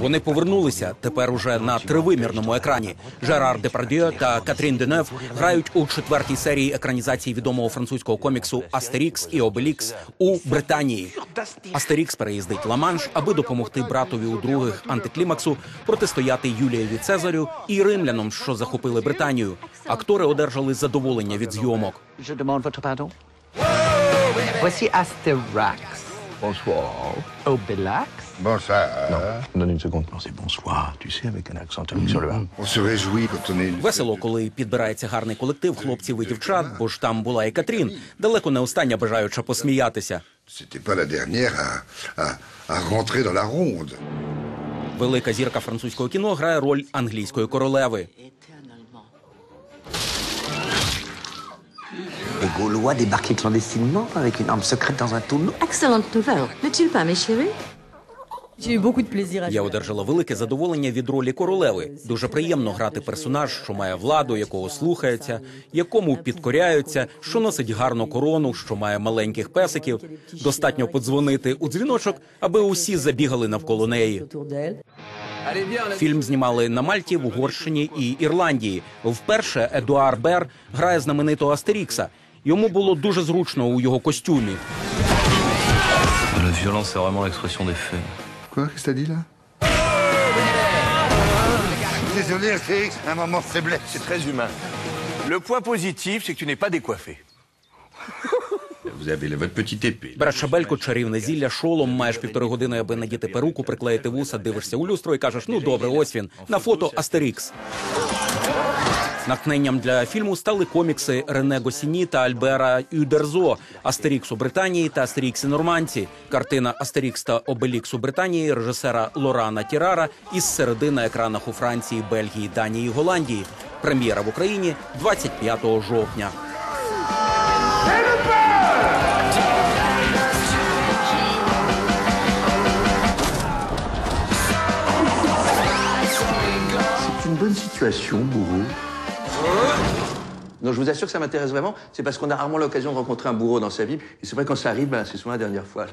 Вони повернулися тепер уже на тривимірному екрані. Жерар Депардьє та Катрін Денев грають у четвертій серії екранізації відомого французького коміксу Астерікс і Обелікс у Британії. Астерікс переїздить Ла-Манш, аби допомогти братові у других антиклімаксу протистояти Юлієві Цезарю і римлянам, що захопили Британію. Актори одержали задоволення від зйомок. Voici Asterax. Bonsoir. Obelix. Bonsoir. Donne une seconde. Non, c'est bonsoir, tu sais, avec un accent tonique sur le A. On se réjouit quand on est... Весело, коли підбирається гарний колектив хлопців і дівчат, бо ж там була і Катрін, далеко не остання бажаюча посміятися. C'était pas la dernière à, à, à rentrer dans la ronde. Велика зірка французького кіно грає роль англійської королеви. Les Gaulois débarquaient clandestinement avec une arme secrète dans un tonneau. Excellente nouvelle, n'est-il pas, mes chéris J'ai eu beaucoup de plaisir à Я одержала велике задоволення від ролі королеви. Дуже приємно грати персонаж, що має владу, якого слухаються, якому підкоряються, що носить гарну корону, що має маленьких песиків. Достатньо подзвонити у дзвіночок, аби усі забігали навколо неї. Фільм знімали на Мальті, в Угорщині і Ірландії. Вперше Едуар Бер грає знаменитого Астерікса. Йому було дуже зручно у його костюмі. Désolé, Astérix, un moment de faiblesse. C'est très humain. Le point positif, c'est que tu n'es pas décoiffé. Береш шабельку, чарівне зілля, шолом, маєш півтори години, аби надіти перуку, приклеїти вуса, дивишся у люстро і кажеш: ну добре, ось він. На фото Астерікс. Натхненням для фільму стали комікси Рене Госіні та Альбера Юдерзо Астерікс у Британії та Астерікс і Нормандці. Картина Астерікс та Обелікс у Британії режисера Лорана Тірара із середи на екранах у Франції, Бельгії, Данії і Голландії. Прем'єра в Україні 25 жовтня. Bonne situation, bourreau. Non, je vous assure que ça m'intéresse vraiment. C'est parce qu'on a rarement l'occasion de rencontrer un bourreau dans sa vie. Et c'est vrai, quand ça arrive, ben, c'est souvent la dernière fois.